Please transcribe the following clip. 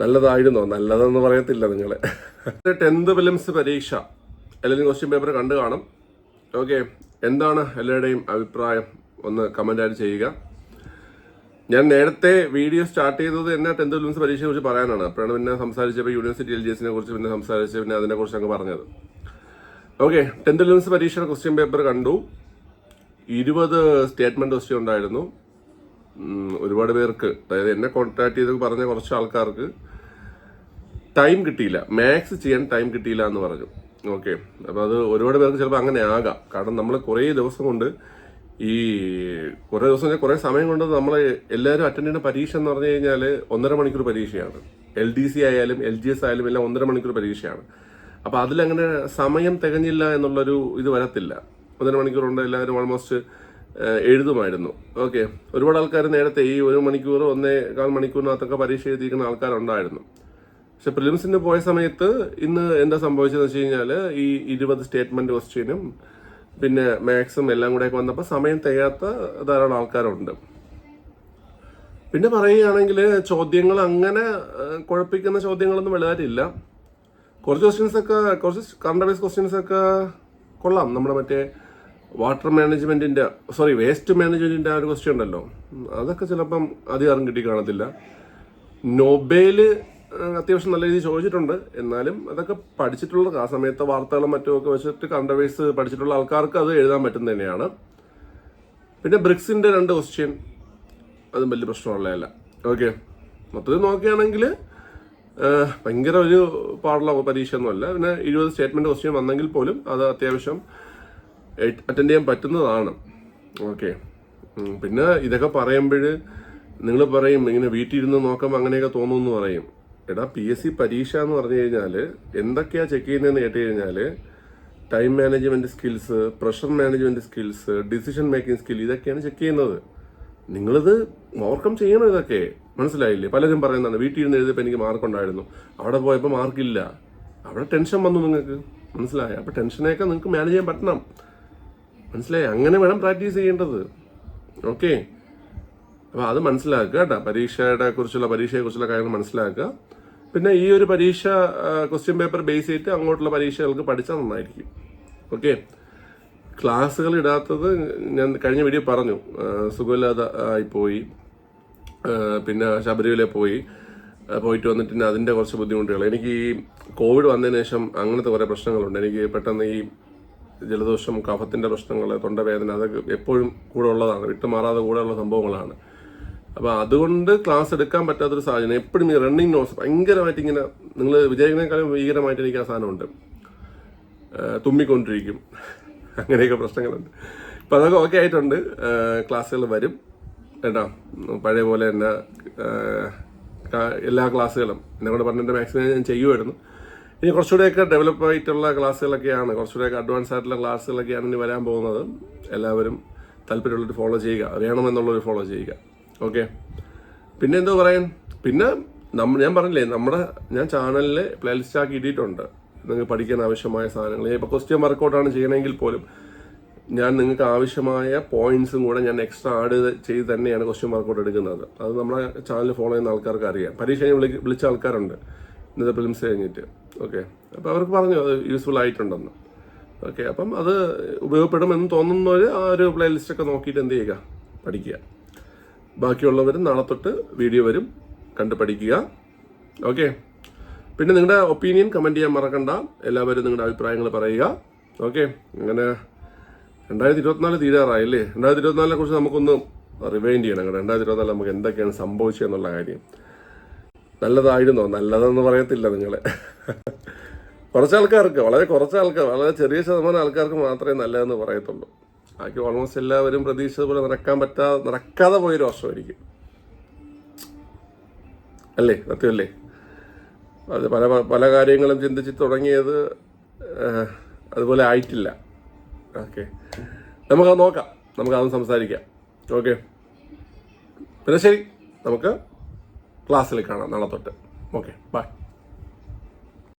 നല്ലതായിരുന്നോ. നല്ലതെന്ന് പറയത്തില്ല നിങ്ങൾ ടെൻത്ത് ഫിലിംസ് പരീക്ഷ. എല്ലാവരും ക്വസ്റ്റ്യൻ പേപ്പർ കണ്ടു കാണും. ഓക്കെ എന്താണ് എല്ലാവരുടെയും അഭിപ്രായം? ഒന്ന് കമന്റായിട്ട് ചെയ്യുക. ഞാൻ നേരത്തെ വീഡിയോ സ്റ്റാർട്ട് ചെയ്തത് എന്നെ ടെൻത്ത് ഫിലിംസ് പരീക്ഷയെ കുറിച്ച് പറയാനാണ്. അപ്പോഴാണ് പിന്നെ സംസാരിച്ചപ്പോൾ യൂണിവേഴ്സിറ്റി എൽ ജി എസിനെ കുറിച്ച് പിന്നെ സംസാരിച്ച് പിന്നെ അതിനെക്കുറിച്ച് അങ്ങ് പറഞ്ഞത്. ഓക്കെ ടെൻത്ത് ഫിലിംസ് പരീക്ഷയുടെ ക്വസ്റ്റ്യൻ പേപ്പർ കണ്ടു. ഇരുപത് സ്റ്റേറ്റ്മെന്റ് ക്വസ്റ്റ്യൻ ഉണ്ടായിരുന്നു. ഒരുപാട് പേർക്ക്. അതായത് എന്നെ കോൺടാക്ട് ചെയ്ത് പറഞ്ഞ കുറച്ച് ആൾക്കാർക്ക് ടൈം കിട്ടിയില്ല. മാത്സ് ചെയ്യാൻ ടൈം കിട്ടിയില്ല എന്ന് പറഞ്ഞു. ഓക്കെ അപ്പോൾ അത് ഒരുപാട് പേർക്ക് ചിലപ്പോൾ അങ്ങനെ ആകാം. കാരണം നമ്മൾ കുറേ ദിവസം കൊണ്ട് ഈ കുറേ ദിവസം കുറേ സമയം കൊണ്ട് നമ്മൾ എല്ലാവരും അറ്റൻഡ് ചെയ്യുന്ന പരീക്ഷ എന്ന് പറഞ്ഞു കഴിഞ്ഞാൽ ഒന്നര മണിക്കൂർ പരീക്ഷയാണ്. എൽ ഡി സി ആയാലും എൽ ജി എസ് ആയാലും എല്ലാം ഒന്നര മണിക്കൂർ പരീക്ഷയാണ്. അപ്പോൾ അതിലങ്ങനെ സമയം തികഞ്ഞില്ല എന്നുള്ളൊരു ഇത് വരത്തില്ല. ഒന്നര മണിക്കൂർ കൊണ്ട് എല്ലാവരും ഓൾമോസ്റ്റ് എഴുതുമായിരുന്നു. ഓക്കെ ഒരുപാട് ആൾക്കാർ നേരത്തെ ഈ ഒരു മണിക്കൂർ ഒന്നേ കാൽ മണിക്കൂറിനകത്തൊക്കെ പരീക്ഷ എഴുതിയിരിക്കുന്ന ആൾക്കാരുണ്ടായിരുന്നു. പക്ഷെ പ്രിലിംസിന് പോയ സമയത്ത് ഇന്ന് എന്താ സംഭവിച്ചതെന്ന് വെച്ച് കഴിഞ്ഞാൽ ഈ ഇരുപത് സ്റ്റേറ്റ്മെന്റ് ക്വസ്റ്റ്യനും പിന്നെ മാത്സും എല്ലാം കൂടെ ഒക്കെ വന്നപ്പോൾ സമയം തികയാത്ത ധാരാളം ആൾക്കാരുണ്ട്. പിന്നെ പറയുകയാണെങ്കിൽ ചോദ്യങ്ങൾ അങ്ങനെ കുഴപ്പിക്കുന്ന ചോദ്യങ്ങളൊന്നും വലുതായിട്ടില്ല. കുറച്ച് ക്വസ്റ്റ്യൻസ് ഒക്കെ കുറച്ച് കറണ്ട് അഫയേഴ്സ് ക്വസ്റ്റ്യൻസ് ഒക്കെ കൊള്ളാം. നമ്മുടെ മറ്റേ വാട്ടർ മാനേജ്മെന്റിന്റെ സോറി വേസ്റ്റ് മാനേജ്മെന്റിന്റെ ആ ഒരു ക്വസ്റ്റ്യൻ ഉണ്ടല്ലോ. അതൊക്കെ ചിലപ്പം അധികാരം കിട്ടി കാണത്തില്ല നൊബേൽ അത്യാവശ്യം നല്ല രീതിയിൽ ചോദിച്ചിട്ടുണ്ട്. എന്നാലും അതൊക്കെ പഠിച്ചിട്ടുള്ള ആ സമയത്തെ വാർത്തകളും മറ്റും ഒക്കെ വെച്ചിട്ട് കണ്ടവേഴ്സ് പഠിച്ചിട്ടുള്ള ആൾക്കാർക്ക് അത് എഴുതാൻ പറ്റുന്ന തന്നെയാണ്. പിന്നെ ബ്രിക്സിന്റെ രണ്ട് ക്വസ്റ്റ്യൻ അതും വലിയ പ്രശ്നമുള്ളതല്ല ഓക്കെ മൊത്തത്തിൽ നോക്കുകയാണെങ്കിൽ ഭയങ്കര ഒരു പാടുള്ള പരീക്ഷയൊന്നുമല്ല പിന്നെ ഇരുപത് സ്റ്റേറ്റ്മെന്റ് ക്വസ്റ്റ്യൻ വന്നെങ്കിൽ പോലും അത് അത്യാവശ്യം അറ്റൻഡ് ചെയ്യാൻ പറ്റുന്നതാണ്. ഓക്കെ പിന്നെ ഇതൊക്കെ പറയുമ്പോൾ നിങ്ങൾ പറയും ഇങ്ങനെ വീട്ടിൽ ഇരുന്ന് നോക്കുമ്പോൾ അങ്ങനെയൊക്കെ തോന്നുമെന്ന് പറയും. എടാ പി എസ് സി പരീക്ഷ എന്ന് പറഞ്ഞു കഴിഞ്ഞാൽ എന്തൊക്കെയാ ചെക്ക് ചെയ്യുന്നതെന്ന് കേട്ട് കഴിഞ്ഞാൽ time management skills pressure management skills decision making skill ഇതൊക്കെയാണ് ചെക്ക് ചെയ്യുന്നത്. നിങ്ങളിത് ഓവർകം ചെയ്യണം ഇതൊക്കെ. മനസ്സിലായില്ലേ? പലരും പറയുന്നതാണ് വീട്ടിൽ ഇരുന്ന് എഴുതിയപ്പോൾ എനിക്ക് മാർക്ക് ഉണ്ടായിരുന്നു. അവിടെ പോയപ്പോൾ മാർക്കില്ല അവിടെ ടെൻഷൻ വന്നു നിങ്ങൾക്ക് മനസ്സിലായി? അപ്പോൾ ടെൻഷനെയൊക്കെ നിങ്ങൾക്ക് മാനേജ് ചെയ്യാൻ പറ്റണം. മനസ്സിലായി? അങ്ങനെ വേണം പ്രാക്ടീസ് ചെയ്യേണ്ടത്. ഓക്കെ അപ്പോൾ അത് മനസ്സിലാക്കുക കേട്ടോ. പരീക്ഷയുടെ കുറിച്ചുള്ള പരീക്ഷയെ കുറിച്ചുള്ള കാര്യങ്ങൾ മനസ്സിലാക്കുക. പിന്നെ ഈ ഒരു പരീക്ഷ ക്വസ്റ്റ്യൻ പേപ്പർ ബേസ് ചെയ്തിട്ട് അങ്ങോട്ടുള്ള പരീക്ഷകൾക്ക് പഠിച്ചാൽ നന്നായിരിക്കും. ഓക്കെ ക്ലാസ്സുകൾ ഇടാത്തത് ഞാൻ കഴിഞ്ഞ വീഡിയോ പറഞ്ഞു. ആ, സുഖമില്ലാതെ ആയി പോയി പിന്നെ ശബരിമല പോയി. പോയിട്ട് വന്നിട്ട് പിന്നെ അതിന്റെ കുറച്ച് ബുദ്ധിമുട്ടുകൾ. എനിക്ക് ഈ കോവിഡ് വന്നതിന് ശേഷം അങ്ങനത്തെ കുറേ പ്രശ്നങ്ങളുണ്ട്. എനിക്ക് പെട്ടെന്ന് ഈ ജലദോഷം കഫത്തിന്റെ പ്രശ്നങ്ങൾ തൊണ്ടവേദന അതൊക്കെ എപ്പോഴും കൂടെ ഉള്ളതാണ്. വിട്ടുമാറാതെ കൂടെ ഉള്ള സംഭവങ്ങളാണ്. അപ്പോൾ അതുകൊണ്ട് ക്ലാസ് എടുക്കാൻ പറ്റാത്തൊരു സാഹചര്യം. എപ്പോഴും ഈ റണ്ണിങ് നോസ് ഭയങ്കരമായിട്ട് ഇങ്ങനെ നിങ്ങൾ വിജയകനേക്കാളും ഭീകരമായിട്ട് എനിക്ക് ആ സാധനമുണ്ട് തുമ്മിക്കൊണ്ടിരിക്കും. അങ്ങനെയൊക്കെ പ്രശ്നങ്ങളുണ്ട്. ഇപ്പം അതൊക്കെ ഓക്കെ ആയിട്ടുണ്ട്. ക്ലാസ്സുകൾ വരും. കേട്ടോ? പഴയ പോലെ തന്നെ എല്ലാ ക്ലാസ്സുകളും എന്നെ കൊണ്ട് പറഞ്ഞിട്ട് മാക്സിമം ഞാൻ ചെയ്യുമായിരുന്നു ഇനി കുറച്ചുകൂടെയൊക്കെ ഡെവലപ്പ് ആയിട്ടുള്ള ക്ലാസ്സുകളൊക്കെയാണ് കുറച്ചുകൂടെയൊക്കെ അഡ്വാൻസ് ആയിട്ടുള്ള ക്ലാസ്സുകളൊക്കെയാണ് ഇനി വരാൻ പോകുന്നത്. എല്ലാവരും താല്പര്യമുള്ളവർ ഫോളോ ചെയ്യുക. അറിയണമെന്നുള്ളവർ ഫോളോ ചെയ്യുക. ഓക്കെ. പിന്നെ എന്തോ പറയാൻ? പിന്നെ നമ്മൾ ഞാൻ പറഞ്ഞില്ലേ നമ്മുടെ ഞാൻ ചാനലിൽ പ്ലേലിസ്റ്റ് ആക്കി ഇട്ടിട്ടുണ്ട്. നിങ്ങൾക്ക് പഠിക്കാൻ ആവശ്യമായ സാധനങ്ങൾ. ഇപ്പോൾ ക്വസ്റ്റ്യൻ വർക്കൗട്ടാണ് ചെയ്യണമെങ്കിൽ പോലും ഞാൻ നിങ്ങൾക്ക് ആവശ്യമായ പോയിന്റ്സും കൂടെ ഞാൻ എക്സ്ട്രാ ആഡ് ചെയ്ത് തന്നെയാണ് ക്വസ്റ്റ്യൻ വർക്കൗട്ട് എടുക്കുന്നത്. അത് നമ്മുടെ ചാനൽ ഫോളോ ചെയ്യുന്ന ആൾക്കാർക്ക് അറിയാം. പരീക്ഷ വിളിച്ച ആൾക്കാരുണ്ട്. ഇന്നത്തെ ഫിലിംസ് കഴിഞ്ഞിട്ട്. ഓക്കെ. അപ്പോൾ അവർക്ക് പറഞ്ഞു അത് യൂസ്ഫുൾ ആയിട്ടുണ്ടെന്ന്. ഓക്കെ. അപ്പം അത് ഉപയോഗപ്പെടുമെന്ന് തോന്നുന്നവർ ആ ഒരു പ്ലേലിസ്റ്റൊക്കെ നോക്കിയിട്ട് എന്ത് ചെയ്യുക? പഠിക്കുക. ബാക്കിയുള്ളവർ നാളെ തൊട്ട് വീഡിയോ വരും. കണ്ട് പഠിക്കുക. ഓക്കെ പിന്നെ നിങ്ങളുടെ ഒപ്പീനിയൻ കമന്റ് ചെയ്യാൻ മറക്കണ്ട. എല്ലാവരും നിങ്ങളുടെ അഭിപ്രായങ്ങൾ പറയുക. ഓക്കെ അങ്ങനെ രണ്ടായിരത്തി ഇരുപത്തിനാല് തീരാറായില്ലേ? രണ്ടായിരത്തി ഇരുപത്തിനാലിനെ കുറിച്ച് നമുക്കൊന്ന് റിവൈൻഡ് ചെയ്യണം രണ്ടായിരത്തി ഇരുപത്തിനാല് നമുക്ക് എന്തൊക്കെയാണ് സംഭവിച്ചതെന്നുള്ള കാര്യം. നല്ലതായിരുന്നോ? നല്ലതെന്ന് പറയത്തില്ല നിങ്ങളെ. കുറച്ച് ആൾക്കാർക്ക് വളരെ കുറച്ച് ആൾക്കാർ വളരെ ചെറിയ ശതമാനം ആൾക്കാർക്ക് മാത്രമേ നല്ലതെന്ന് പറയത്തുള്ളൂ. ബാക്കി ഓൾമോസ്റ്റ് എല്ലാവരും പ്രതീക്ഷിച്ചത് പോലെ നടക്കാൻ പറ്റാ നടക്കാതെ പോയൊരു വർഷമായിരിക്കും. അല്ലേ? സത്യമല്ലേ? അത് പല പല കാര്യങ്ങളും ചിന്തിച്ച് തുടങ്ങിയത് അതുപോലെ ആയിട്ടില്ല. ഓക്കെ. നമുക്കത് നോക്കാം. നമുക്കതൊന്ന് സംസാരിക്കാം. ഓക്കെ. പിന്നെ ശരി. നമുക്ക് ക്ലാസ്സിൽ കാണാം നാളെ തൊട്ട്. ഓക്കെ. ബൈ.